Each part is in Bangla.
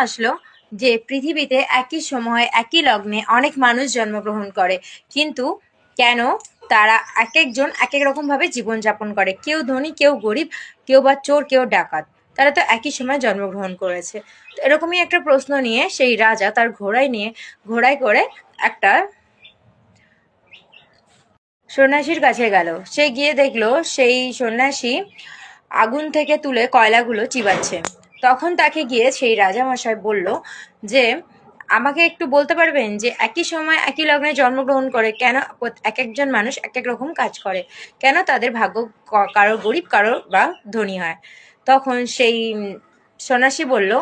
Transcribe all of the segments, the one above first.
আসলো যে পৃথিবীতে একই সময়ে একই লগ্নে অনেক মানুষ জন্মগ্রহণ করে। কিন্তু কেন তারা এক একজন এক এক রকম ভাবে জীবনযাপন করে? কেউ ধনী, কেউ গরিব, কেউ বা চোর, কেউ ডাকাত। তারা তো একই সময় জন্মগ্রহণ করেছে। তো এরকমই একটা প্রশ্ন নিয়ে সেই রাজা তার ঘোড়ায় নিয়ে, ঘোড়ায় করে একটা সন্ন্যাসীর কাছে গেল। সে গিয়ে দেখল সেই সন্ন্যাসী আগুন থেকে তুলে কয়লাগুলো চিবাচ্ছে। তখন তাকে গিয়ে সেই রাজামশাই বলল যে, আমাকে একটু বলতে পারবেন যে, একই সময় একই লগ্নে জন্মগ্রহণ করে কেন এক একজন মানুষ এক এক রকম কাজ করে? কেন তাদের ভাগ্য ক- কারোর গরিব কারও বা ধনী হয়? তখন সেই সন্ন্যাসী বলল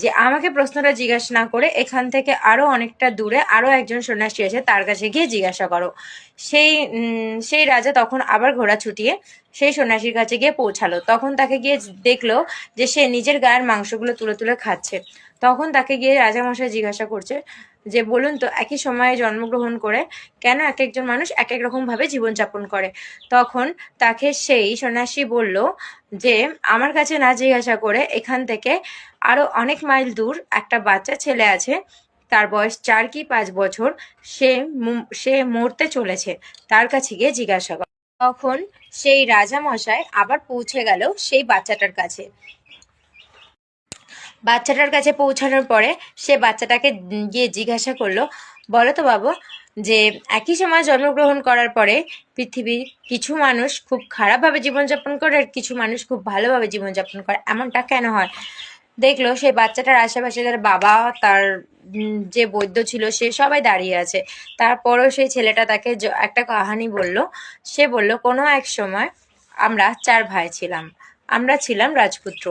যে, আমাকে প্রশ্নটা জিজ্ঞাসা না করে এখান থেকে আরও অনেকটা দূরে আরও একজন সন্ন্যাসী আছে তার কাছে গিয়ে জিজ্ঞাসা করো। সেই সেই রাজা তখন আবার ঘোড়া ছুটিয়ে সেই সন্ন্যাসীর কাছে গিয়ে পৌঁছালো। তখন তাকে গিয়ে দেখল যে সে নিজের গায়ের মাংসগুলো তুলে তুলে খাচ্ছে। তখন তাকে গিয়ে রাজামশাই জিজ্ঞাসা করছে যে বলুন তো, একই সময়ে জন্মগ্রহণ করে কেন এক একজন মানুষ এক এক রকম ভাবে জীবনযাপন করে? তখন তাকে সেই সন্ন্যাসী বলল যে, আমার কাছে না জিজ্ঞাসা করে এখান থেকে আরও অনেক মাইল দূর একটা বাচ্চা ছেলে আছে, তার বয়স চার কি পাঁচ বছর, সে সে মরতে চলেছে, তার কাছে গিয়ে জিজ্ঞাসা কর। তখন সেই রাজামশাই আবার পৌঁছে গেল সেই বাচ্চাটার কাছে। বাচ্চাটার কাছে পৌঁছানোর পরে সে বাচ্চাটাকে গিয়ে জিজ্ঞাসা করল, বলো তো বাবু, যে একই সময় জন্মগ্রহণ করার পরে পৃথিবীর কিছু মানুষ খুব খারাপভাবে জীবনযাপন করে আর কিছু মানুষ খুব ভালোভাবে জীবনযাপন করে, এমনটা কেন হয়? দেখল সেই বাচ্চাটার আশেপাশে তার বাবা, তার যে বৈদ্য ছিল, সে সবাই দাঁড়িয়ে আছে। তারপরও সেই ছেলেটা তাকে একটা কাহানি বলল। সে বলল, কোনো এক সময় আমরা চার ভাই ছিলাম। আমরা ছিলাম রাজপুত্র।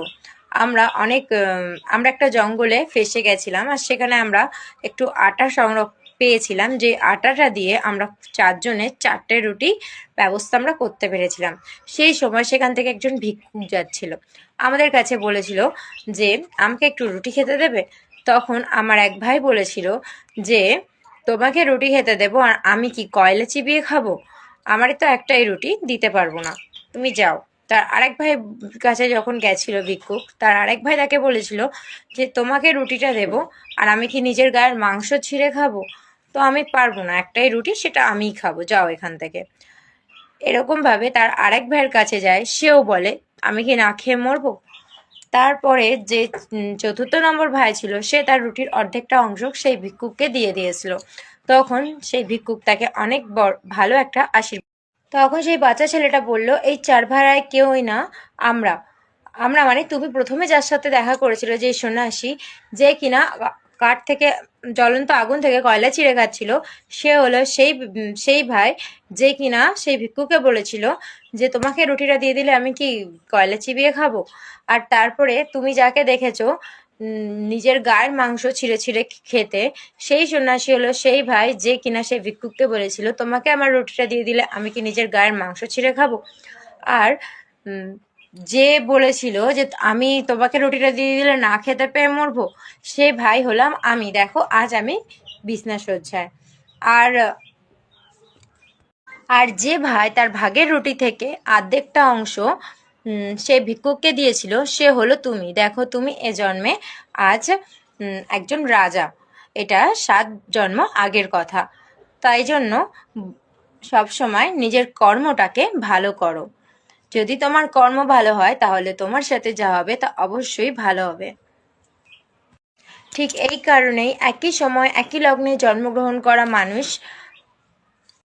আমরা অনেক আমরা একটা জঙ্গলে ফেসে গেছিলাম আর সেখানে আমরা একটু আটা সংগ্রহ পেয়েছিলাম যে আটাটা দিয়ে আমরা চারজনের চারটে রুটি ব্যবস্থা আমরা করতে পেরেছিলাম। সেই সময় সেখান থেকে একজন ভিক্ষুক যাচ্ছিল। আমাদের কাছে বলেছিল যে, আমাকে একটু রুটি খেতে দেবে? তখন আমার এক ভাই বলেছিল যে, তোমাকে রুটি খেতে দেবো আর আমি কি কয়লা চিবিয়ে খাব? আমারই তো একটাই রুটি, দিতে পারব না। তুমি যাও। তার আরেক ভাই কাছে যখন গেছিল ভিক্ষুক, তার আরেক ভাই তাকে বলেছিল যে, তোমাকে রুটিটা দেবো আর আমি কি নিজের গায়ের মাংস ছিঁড়ে খাব? তো আমি পারব না, একটাই রুটি, সেটা আমিই খাব, যাও এখান থেকে। এরকম ভাবে তার আরেক ভাইয়ের কাছে যায়, সেও বলে, আমি কি না খেয়ে মরবো? তারপরে যে চতুর্থ নম্বর ভাই ছিল, সে তার রুটির অর্ধেকটা অংশ সেই ভিক্ষুককে দিয়ে দিয়েছিল। তখন সেই ভিক্ষুক তাকে অনেক বড়, ভালো একটা আশীর্বাদ তখন সেই বাচ্চা ছেলেটা বলল, এই চার ভাড়ায় কেউই না, আমরা। আমরা মানে তুমি প্রথমে যার সাথে দেখা করেছিলে, যে সন্ন্যাসী, যে কিনা কাঠ থেকে জ্বলন্ত আগুন থেকে কয়লা চিড়ে খাচ্ছিল, সে হলো সেই সেই ভাই, যে কিনা সেই ভিক্ষুকে বলেছিল যে, তোমাকে রুটিটা দিয়ে দিলে আমি কি কয়লা চিবিয়ে খাব? আর তারপরে তুমি যাকে দেখেছ নিজের গায়ের মাংস ছিঁড়ে ছিঁড়ে খেতে। সেই সন্ন্যাসী হলো সেই ভাই যে কিনা সেই ভিক্ষুককে বলেছিল, তোমাকে আমার রুটিটা দিয়ে দিলে আমি কি নিজের গায়ের মাংস ছিঁড়ে খাব? আর যে বলেছিল যে আমি তোমাকে রুটিটা দিয়ে দিলে না খেতে পেয়ে মরবো, সে ভাই হলাম আমি। দেখো, আজ আমি বিছনা সজ্জায়। আর আর যে ভাই তার ভাগের রুটি থেকে অর্ধেকটা অংশ সে ভিক্ষুককে দিয়েছিল, সে হলো তুমি। দেখো, তুমি এ জন্মে আজ একজন রাজা। এটা সাত জন্ম আগের কথা। তাই জন্য সব সময় নিজের কর্মটাকে ভালো করো। যদি তোমার কর্ম ভালো হয়, তাহলে তোমার সাথে যা হবে, তা অবশ্যই ভালো হবে। ঠিক এই কারণেই একই সময়, একই লগ্নে জন্মগ্রহণ করা মানুষ